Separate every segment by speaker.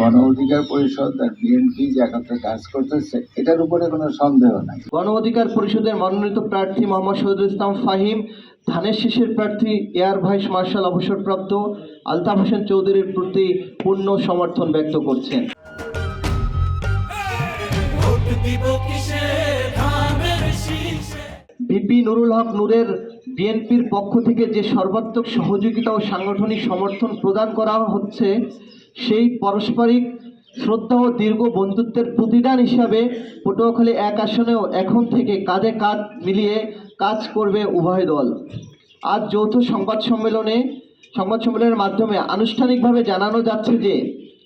Speaker 1: গণ অধিকার পরিষদ আর বিএনপি যে একত্রে কাজ করতেছে, এটার উপরে কোনো সন্দেহ নাই।
Speaker 2: গণ অধিকার পরিষদের মনোনীত প্রার্থী মোহাম্মদ শহীদুল ইসলাম ফাহিম, ধানের শীষের প্রার্থী এয়ার ভাইস মার্শাল অবসরপ্রাপ্ত আলতাফ হোসেন চৌধুরীর প্রতি পূর্ণ সমর্থন ব্যক্ত করছেন। ভিপি নুরুল হক নূরের বিএনপির পক্ষ থেকে যে সর্বাত্মক সহযোগিতা ও সাংগঠনিক সমর্থন প্রদান করা হচ্ছে সেই পারস্পরিক শ্রদ্ধা ও দীর্ঘ বন্ধুত্বের প্রতিদান হিসাবে পটুয়াখালী এক আসনেও এখন থেকে কাঁধে কাঁধ মিলিয়ে কাজ করবে উভয় দল। আজ যৌথ সংবাদ সম্মেলনে, সংবাদ সম্মেলনের মাধ্যমে আনুষ্ঠানিকভাবে জানানো যাচ্ছে যে,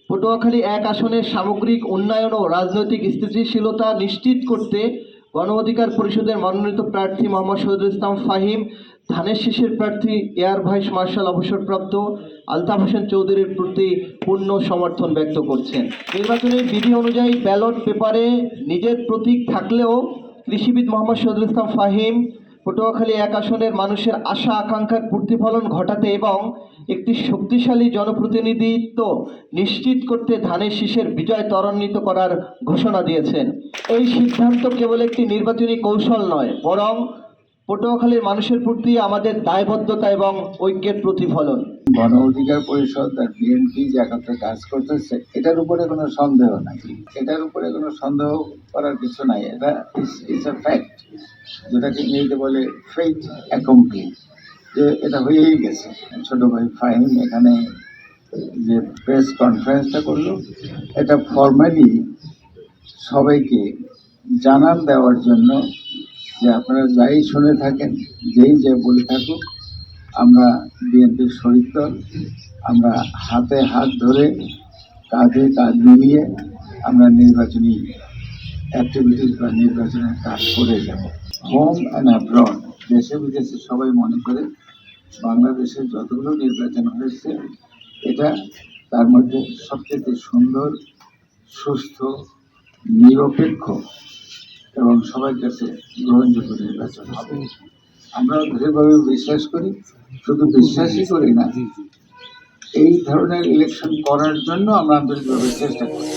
Speaker 2: পটুয়াখালী এক আসনের সামগ্রিক উন্নয়ন ও রাজনৈতিক স্থিতিশীলতা নিশ্চিত করতে গণ অধিকার পরিষদের মনোনীত প্রার্থী মোহাম্মদ শহীদুল ইসলাম ফাহিম, ধানের শীষের প্রার্থী এয়ার ভাইস মার্শাল অবসরপ্রাপ্ত আলতাফ হোসেন চৌধুরীর প্রতি পূর্ণ সমর্থন ব্যক্ত করছেন। নির্বাচনের বিধি অনুযায়ী ব্যালট পেপারে নিজের প্রতীক থাকলেও কৃষিবিদ মোহাম্মদ শহীদুল ইসলাম ফাহিম পটুয়াখালী এক আসনের মানুষের আশা, আকাঙ্ক্ষার প্রতিফলন ঘটাতে এবং একটি শক্তিশালী জনপ্রতিনিধিত্ব নিশ্চিত করতে ধানের শীষের বিজয় ত্বরান্বিত করার ঘোষণা দিয়েছেন। এই সিদ্ধান্ত কেবল একটি নির্বাচনী কৌশল নয়, বরং পটুয়াখালীর মানুষের প্রতি আমাদের দায়বদ্ধতা এবং ঐক্যের প্রতিফলন।
Speaker 1: গণ অধিকার পরিষদ আর বিএনপি যে একত্রে কাজ করতেছে, এটার উপরে কোনো সন্দেহ নাই। এটার উপরে কোনো সন্দেহ করার কিছু নাই। এটা ইটস এ ফ্যাক্ট যেটাকে ইংরেজিতে বলে ফেইথ অ্যাকমপ্লি যে এটা হয়েই গেছে। ছোট ভাই ফাহিম এখানে যে প্রেস কনফারেন্সটা করল, এটা ফর্মালি সবাইকে জানান দেওয়ার জন্য যে আপনারা যাই শুনে থাকেন, যেই যে বলে থাকুক আমরা বিএনপির শরিক দল, আমরা হাতে হাত ধরে কাঁধে কাঁধ মিলিয়ে আমরা নির্বাচনী অ্যাক্টিভিটিস বা নির্বাচনের কাজ করে যাব। হোম অ্যান্ড অ্যাব্রড দেশে বিদেশে সবাই মনে করে বাংলাদেশের যতগুলো নির্বাচন হয়েছে, এটা তার মধ্যে সবচেয়ে সুন্দর, সুস্থ, নিরপেক্ষ এবং সবার কাছে গ্রহণযোগ্য নির্বাচন হবে। আমরা দৃঢ়ভাবে বিশ্বাস করি শুধু বিশ্বাসই করি না এই ধরনের ইলেকশন করার জন্য আমরা আন্তরিকভাবে চেষ্টা করি।